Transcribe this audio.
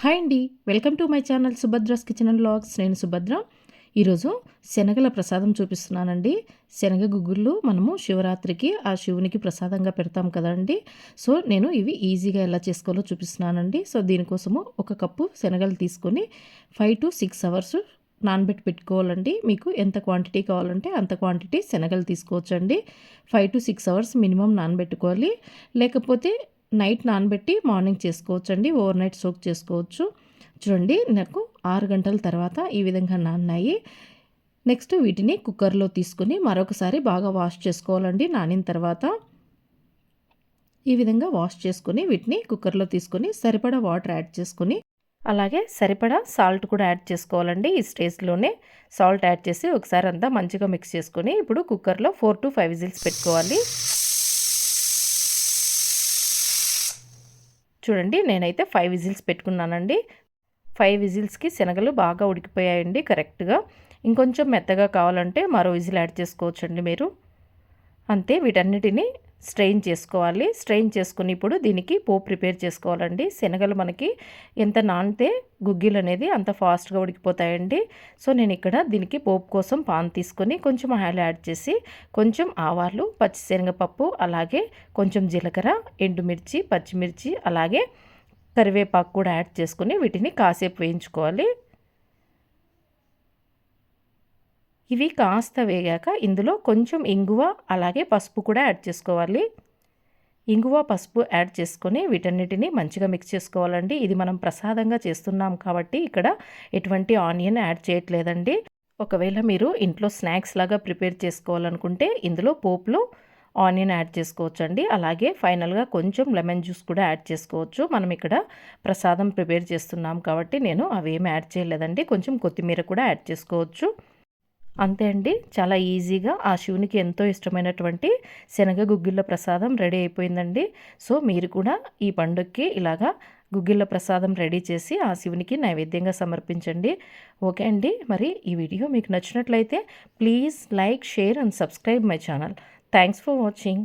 Hi అండి. Welcome to my channel Subhadra's kitchen and vlogs. నేను సుభద్ర. ఈరోజు శనగల ప్రసాదం చూపిస్తున్నానండి. శనగ గుగ్గుళ్ళు మనము శివరాత్రికి ఆ శివునికి ప్రసాదంగా పెడతాం కదండి. సో నేను ఇవి ఈజీగా ఎలా చేసుకోవాలో చూపిస్తున్నానండి. సో దీనికోసము ఒక కప్పు శనగలు తీసుకొని ఫైవ్ టు సిక్స్ అవర్స్ నానబెట్టి పెట్టుకోవాలండి. మీకు ఎంత క్వాంటిటీ కావాలంటే అంత క్వాంటిటీ శనగలు తీసుకోవచ్చండి. Five to six hours minimum నానబెట్టుకోవాలి. లేకపోతే నైట్ నానబెట్టి మార్నింగ్ చేసుకోవచ్చు అండి ఓవర్ నైట్ సోక్ చేసుకోవచ్చు. చూడండి నాకు ఆరు గంటల తర్వాత ఈ విధంగా నాన్నాయి. నెక్స్ట్ వీటిని కుక్కర్లో తీసుకుని మరొకసారి బాగా వాష్ చేసుకోవాలండి. నానిన తర్వాత ఈ విధంగా వాష్ చేసుకుని వీటిని కుక్కర్లో తీసుకొని సరిపడా వాటర్ యాడ్ చేసుకొని అలాగే సరిపడా సాల్ట్ కూడా యాడ్ చేసుకోవాలండి. ఈ స్టేజ్లోనే సాల్ట్ యాడ్ చేసి ఒకసారి అంతా మంచిగా మిక్స్ చేసుకొని ఇప్పుడు కుక్కర్లో ఫోర్ టు ఫైవ్ విజిల్స్ పెట్టుకోవాలి. చూడండి నేనైతే ఫైవ్ విజిల్స్ పెట్టుకున్నానండి. ఫైవ్ విజిల్స్కి శనగలు బాగా ఉడికిపోయాయండి కరెక్ట్గా. ఇంకొంచెం మెత్తగా కావాలంటే మరో విజిల్ యాడ్ చేసుకోవచ్చండి మీరు. అంతే వీటన్నిటిని స్ట్రెయిన్ చేసుకోవాలి. స్ట్రెయిన్ చేసుకుని ఇప్పుడు దీనికి పోపు ప్రిపేర్ చేసుకోవాలండి. శనగలు మనకి ఎంత నానితే గుగ్గిలు అనేది అంత ఫాస్ట్గా ఉడికిపోతాయండి. సో నేను ఇక్కడ దీనికి పోపు కోసం పాన్ తీసుకొని కొంచెం ఆయిల్ యాడ్ చేసి కొంచెం ఆవాలు పచ్చిశనగపప్పు అలాగే కొంచెం జీలకర్ర ఎండుమిర్చి పచ్చిమిర్చి అలాగే కరివేపాకు కూడా యాడ్ చేసుకుని వీటిని కాసేపు వేయించుకోవాలి. ఇవి కాస్త వేగాక ఇందులో కొంచెం ఇంగువ అలాగే పసుపు కూడా యాడ్ చేసుకోవాలి. ఇంగువ పసుపు యాడ్ చేసుకొని వీటన్నిటిని మంచిగా మిక్స్ చేసుకోవాలండి. ఇది మనం ప్రసాదంగా చేస్తున్నాం కాబట్టి ఇక్కడ ఎటువంటి ఆనియన్ యాడ్ చేయట్లేదండి. ఒకవేళ మీరు ఇంట్లో స్నాక్స్ లాగా ప్రిపేర్ చేసుకోవాలనుకుంటే ఇందులో పోపులో ఆనియన్ యాడ్ చేసుకోవచ్చు అండి అలాగే ఫైనల్గా కొంచెం లెమన్ జ్యూస్ కూడా యాడ్ చేసుకోవచ్చు. మనం ఇక్కడ ప్రసాదం ప్రిపేర్ చేస్తున్నాం కాబట్టి నేను అవేమి యాడ్ చేయలేదండి. కొంచెం కొత్తిమీర కూడా యాడ్ చేసుకోవచ్చు. అంతే అండి. చాలా ఈజీగా ఆ శివునికి ఎంతో ఇష్టమైనటువంటి శనగ గుగ్గిళ్ళ ప్రసాదం రెడీ అయిపోయిందండి. సో మీరు కూడా ఈ పండుగకి ఇలాగా గుగ్గిళ్ళ ప్రసాదం రెడీ చేసి ఆ శివునికి నైవేద్యంగా సమర్పించండి. ఓకే అండి. మరి ఈ వీడియో మీకు నచ్చినట్లయితే please like share and subscribe my channel. Thanks for watching.